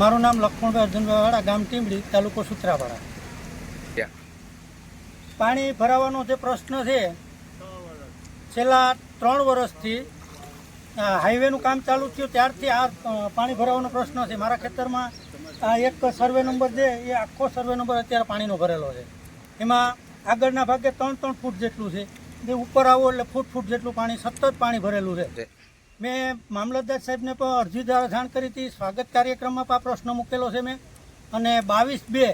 મારું નામ લક્ષ્મણભાઈ અર્જુનભાઈ વાળા ગામ ટીમડી તાલુકો સુત્રાપાડા પાણી ભરાવાનો જે પ્રશ્ન છે છેલ્લા ત્રણ વર્ષથી આ હાઈવેનું કામ ચાલુ થયું ત્યારથી આ પાણી ભરાવાનો પ્રશ્ન છે. મારા ખેતરમાં આ એક સર્વે નંબર છે એ આખો સર્વે નંબર અત્યારે પાણીનો ભરેલો છે. એમાં આગળના ભાગે ત્રણ ત્રણ ફૂટ જેટલું છે. જે ઉપર આવો એટલે ફૂટ ફૂટ જેટલું પાણી સતત પાણી ભરેલું છે. મેં મામલતદાર સાહેબને પણ અરજી દ્વારા જાણ કરી હતી. સ્વાગત કાર્યક્રમમાં પણ પ્રશ્ન મૂકેલો છે મેં. અને બાવીસ બે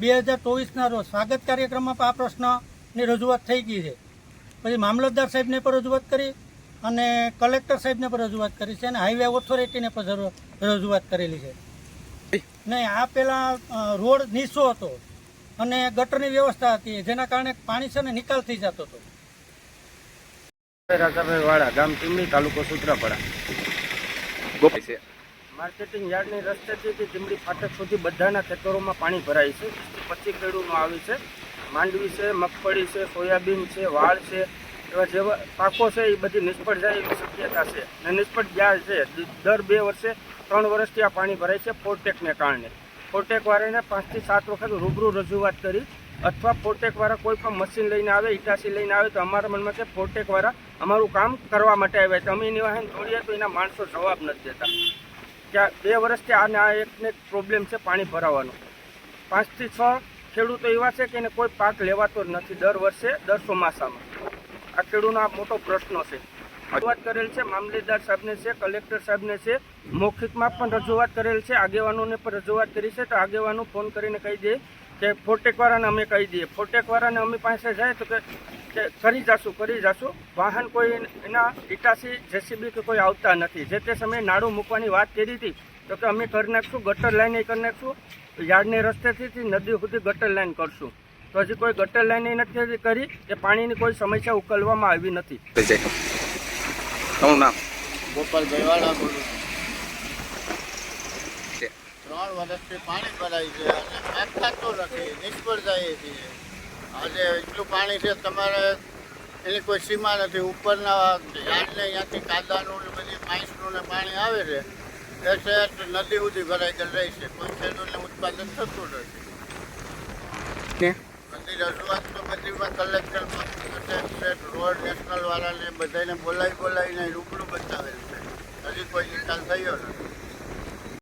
બે હજાર ચોવીસના રોજ સ્વાગત કાર્યક્રમમાં પણ આ પ્રશ્નની રજૂઆત થઈ ગઈ છે. પછી મામલતદાર સાહેબને પણ રજૂઆત કરી અને કલેક્ટર સાહેબને પણ રજૂઆત કરી છે અને હાઈવે ઓથોરિટીને પણ રજૂઆત કરેલી છે. નહીં, આ પહેલાં રોડ નીચો હતો અને ગટરની વ્યવસ્થા હતી, જેના કારણે પાણી છે ને નિકાલ થઈ જતો હતો. રાજાભાઈ વાળા ગામ ટીમડી તાલુકો સુત્રાપાડા. છે માર્કેટિંગ યાર્ડની રસ્તેથી તે ટીમડી ફાટક સુધી બધાના ખેતરોમાં પાણી ભરાય છે. પચીસ ખેડૂમાં આવી છે. માંડવી છે, મગફળી છે, સોયાબીન છે, વાળ છે, એવા જેવા પાકો છે, એ બધી નિષ્ફળ જાય એવી શક્યતા છે. અને નિષ્ફળ ગયા છે. દર બે વર્ષે ત્રણ વર્ષથી આ પાણી ભરાય છે ફોરટેકને કારણે. ફોરટેકવાળાને પાંચથી સાત વખત રૂબરૂ રજૂઆત કરી. અથવા ફોરટેકવાળા કોઈ પણ મશીન લઈને આવે ઇટાસી લઈને આવે, તો અમારા મનમાં છે ફોરટેકવાળા અમારું કામ કરવા માટે આવ્યા છે. અમે એની વાહન દોડીએ તો એના માણસો જવાબ નથી દેતા. ત્યાં બે વર્ષથી આને આ એકને પ્રોબ્લેમ છે પાણી ભરાવાનો. પાંચથી છ ખેડૂતો એવા છે કે એને કોઈ પાક લેવાતો નથી દર વર્ષે, દર ચોમાસામાં. આ ખેડૂતનો આ મોટો પ્રશ્ન છે. રજૂઆત કરેલ છે, મામલેદાર સાહેબને છે, કલેક્ટર સાહેબને છે, મૌખિકમાં પણ રજૂઆત કરેલ છે, આગેવાનોને પણ રજૂઆત કરી છે, તો આગેવાનો ફોન કરીને કહી દે કે ફોટેકવાળાને અમે કહી દઈએ. ફોટેકવાળાને અમે પાસે જાય તો કે કરી જાશું કરી જાશું. વાહન કોઈ એના ઇટાસી જેસીબી કે કોઈ આવતા નથી. જે તે સમયે નાડું મૂકવાની વાત કરી હતી, તો કે અમે કરી નાખશું, ગટર લાઈન કરી નાખશું, યાર્ડને રસ્તેથી નદી સુધી ગટર લાઈન કરશું. તો હજી કોઈ ગટર લાઈન નથી કરી કે પાણીની કોઈ સમસ્યા ઉકેલવામાં આવી નથી. તમારું નામ? ગોપાલ વાળા બોલું છું. ત્રણ વર્ષથી પાણી ભરાય છે અને પાક થતો નથી નિષ્ફળ જાય છીએ. આજે એટલું પાણી છે તમારે એની કોઈ સીમા નથી. ઉપરના યાર્ડને અહીંયાથી કાદાનું ને બધી પાંચનું ને પાણી આવે છે. એ શહેર નદી સુધી ભરાઈ ગયેલ રહી છે. કોઈ ખેડૂતને ઉત્પાદન થતું નથી. બધી રજૂઆત તો બધી કલેક્ટરમાં સ્ટેટ રોડ નેશનલ વાળાને બધાને બોલાવી બોલાવીને રૂબરૂ બતાવેલ છે. હજી કોઈ નિકાલ થયો નથી.